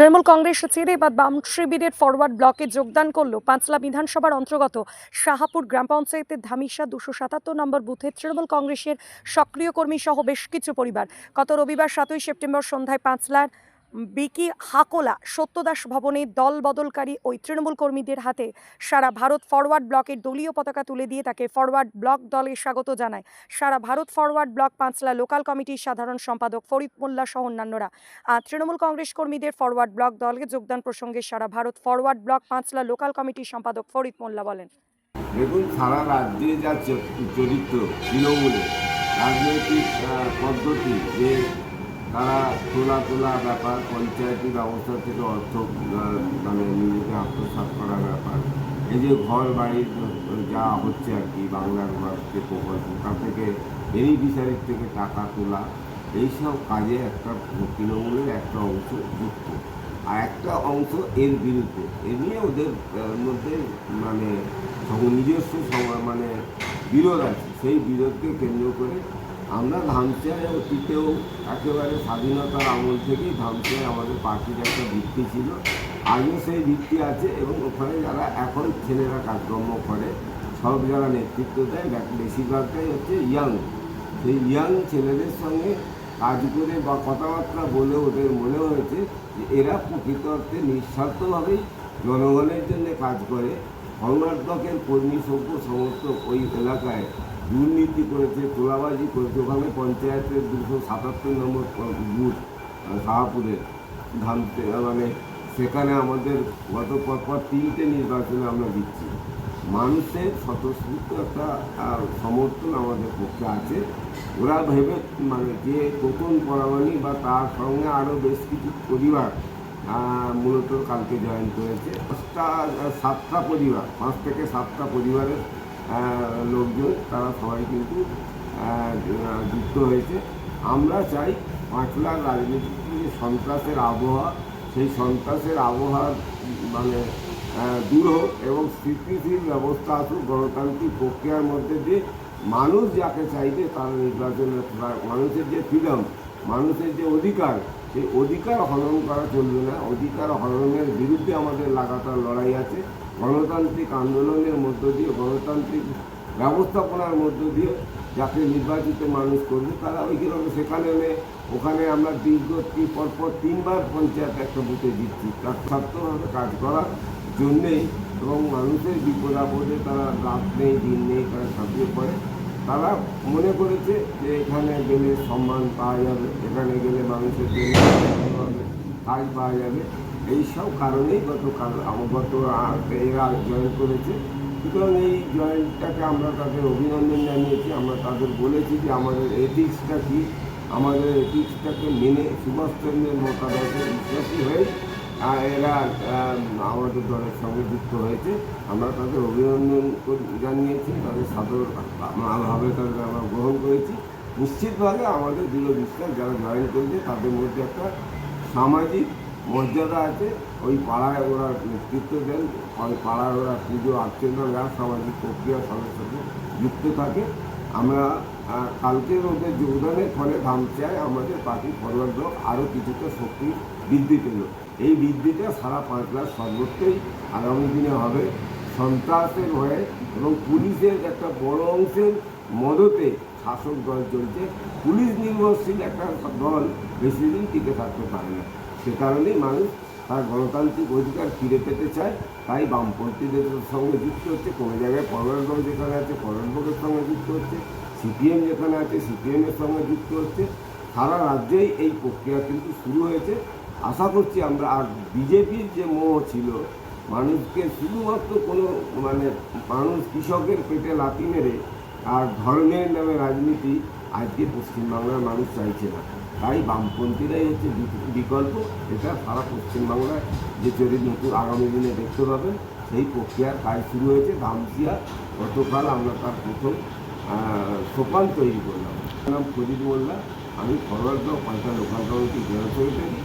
তৃণমূল কংগ্রেস ছেড়ে বা বাম শিবিরের ফরওয়ার্ড ব্লকে যোগদান করল পাঁচলা বিধানসভার অন্তর্গত শাহাপুর গ্রাম পঞ্চায়েতের ধামিসা দুশো সাতাত্তর নম্বর বুথে তৃণমূল কংগ্রেসের সক্রিয় কর্মী সহ বেশ কিছু পরিবার। গত রবিবার সাতই সেপ্টেম্বর সন্ধ্যায় পাঁচলার বিকি হাকোলা সত্যদাস ভবনে দল বদলকারী ওই তৃণমূল কর্মীদের হাতে সারা ভারত ফরওয়ার্ড ব্লকের দলীয় পতাকা তুলে দিয়ে তাকে ফরওয়ার্ড ব্লক দলে স্বাগত জানায়। সারা Bharat forward bloc Panchla local কমিটির সাধারণ সম্পাদক ফরিদ মোল্লা সহ অন্যান্যরা। আর তৃণমূল কংগ্রেস কর্মীদের ফরওয়ার্ড ব্লক দলে যোগদান প্রসঙ্গে সারা Bharat forward bloc Panchla local কমিটির সম্পাদক ফরিদ মোল্লা বলেন। দেখুন, সারা রাজ্যে যা চরিত্র, তৃণমূলে রাজনৈতিক পদ্ধতি, যে তারা তোলা তোলা ব্যাপার, পঞ্চায়েতি ব্যবস্থা থেকে অর্থ মানে নিজেকে আত্মসাৎ করার ব্যাপার। এই যে ঘর বাড়ির যা হচ্ছে আর কি, বাংলার যে প্রকল্প তা থেকে বেনিফিশিয়ারির থেকে টাকা তোলা, এইসব কাজে একটা তৃণমূলের একটা অংশ যুক্ত। আর একটা অংশ এর বিরুদ্ধে। এ নিয়ে ওদের মধ্যে মানে নিজস্ব মানে বিরোধ আছে। সেই বিরোধকে কেন্দ্র করে আমরা ধামচায় অতীতেও একেবারে স্বাধীনতার আমল থেকেই ধামচায় আমাদের পার্টির একটা ভিত্তি ছিল। আজও সেই ভিত্তি আছে এবং ওখানে যারা এখন ছেলেরা কাজকর্ম করে, সব যারা নেতৃত্ব দেয় বেশিরভাগটাই হচ্ছে ইয়াং সেই ইয়াং ছেলেদের সঙ্গে কাজ করে বা কথাবার্তা বলে ওদের মনে হয়েছে যে এরা প্রকৃত অর্থে নিঃস্বার্থভাবেই জনগণের জন্য কাজ করে। কর্ণাটকের কর্মী সভ্য সমস্ত ওই এলাকায় দুর্নীতি করেছে তোলাবাজি করেছে ওখানে পঞ্চায়েতের দুশো সাতাত্তর নম্বর বুথ আহ, শাহাপুরের ধামতে মানে সেখানে আমাদের গত পরপর তিনটে নির্বাচনে আমরা দিচ্ছি মানুষের স্বতঃস্ফূর্ত একটা সমর্থন আমাদের পক্ষে আছে। ওরা ভেবে মানে যে নতুন পরামানি বা তার সঙ্গে আরও বেশ কিছু পরিবার মূলত কালকে জয়েন করেছে। পাঁচটা সাতটা পরিবার পাঁচ থেকে সাতটা পরিবারের লোকজন, তারা সবাই কিন্তু যুক্ত হয়েছে। আমরা চাই পাঁচলার রাজনীতিতে যে সন্ত্রাসের আবহাওয়া, সেই সন্ত্রাসের আবহাওয়া মানে দূর হোক এবং স্থিতিশীল ব্যবস্থা আসুক, গণতান্ত্রিক প্রক্রিয়ার মধ্যে দিয়ে মানুষ যাকে চাইবে তার নির্বাচনের, মানুষের যে ফ্রিডম মানুষের যে অধিকার সেই অধিকার হনন করা চলবে না। অধিকার হননের বিরুদ্ধে আমাদের লাগাতার লড়াই আছে। গণতান্ত্রিক আন্দোলনের মধ্য দিয়ে, গণতান্ত্রিক ব্যবস্থাপনার মধ্য দিয়ে যাকে নির্বাচিত মানুষ করবে, তারা ওই ওইগুলো সেখানে এনে, ওখানে আমরা দীর্ঘ পরপর তিনবার পঞ্চায়েত একটা বুথে দিচ্ছি তার ছাত্রভাবে কাজ করার জন্যেই এবং মানুষের বিপদ আপদে তারা রাত নেই, দিন নেই, তারা ঝাঁপিয়ে পড়ে। তারা মনে করেছে যে এখানে গেলে সম্মান পাওয়া যাবে, এখানে গেলে মানুষের জন্য কাজ পাওয়া যাবে। এইসব কারণেই গত আ- এরা জয়েন করেছে। সুতরাং এই জয়েন্টটাকে আমরা তাদের অভিনন্দন জানিয়েছি। আমরা তাদের বলেছি যে আমাদের এথিক্সটা কী? আমাদের এথিক্সটাকে মেনে সুভাষচন্দ্রের মতাদর্শে বিশ্বাসী হয়ে এরা আমাদের দলের সঙ্গে যুক্ত হয়েছে। আমরা তাদের অভিনন্দন জানিয়েছি, তাদের সাদর ভাবে তাদের আমরা গ্রহণ করেছি। নিশ্চিতভাবে আমাদের দৃঢ় বিশ্বাস, যারা জয়েন করেছে, তাদের মধ্যে একটা সামাজিক মর্যাদা আছে। ওই পাড়ায় ওরা নেতৃত্ব দেন, ওই পাড়ায় ওরা পুজো আর্চনা সামাজিক প্রক্রিয়ার সঙ্গে যুক্ত থাকে, আমরা কালকের ওদের যোগদানের ফলে ধামচায় আমাদের পার্টি ফরওয়ার্ড ব্লক আরও কিছুটা শক্তি বৃদ্ধি পেল। এই বৃদ্ধিটা সারা পাঁচলার সর্বত্রই আগামী দিনে হবে। সন্ত্রাসের হয়ে এবং পুলিশের একটা বড় অংশের মদতে শাসক দল চলছে। পুলিশ নির্ভরশীল একটা দল বেশি দিন টিকে থাকতে পারে না। সে কারণেই মানুষ তার গণতান্ত্রিক অধিকার ফিরে পেতে চায়। তাই বামপন্থীদের সঙ্গে যুক্ত হচ্ছে, কোনো জায়গায় ফরওয়ার্ড যেখানে আছে ফরওয়ার্ড সঙ্গে যুক্ত হচ্ছে। সিপিএম যেখানে আছে সিপিএমের সঙ্গে যুক্ত হচ্ছে। সারা রাজ্যেই এই প্রক্রিয়া কিন্তু শুরু হয়েছে। আশা করছি আমরা, আর বিজেপির যে মোহ ছিল, মানুষকে শুধুমাত্র কোনো মানে মানুষ কৃষকের পেটে লাথি মেরে আর ধর্মের নামে রাজনীতি আজকে পশ্চিমবাংলার মানুষ চাইছে না। তাই বামপন্থীরাই হচ্ছে বিকল্প। এটা সারা পশ্চিমবাংলায় যে চরিত্র নতুন আগামী দিনে দেখতে পাবেন, সেই প্রক্রিয়ার কাজ শুরু হয়েছে। ধামসিয়া গতকাল আমরা তার প্রথম সোপান তৈরি করলাম। নাম প্রদীপ মোল্লা আমি ফরওয়ার্ড ব্লক পাঁচটা লোকাল কমিটি জেলা সেক্রেটারি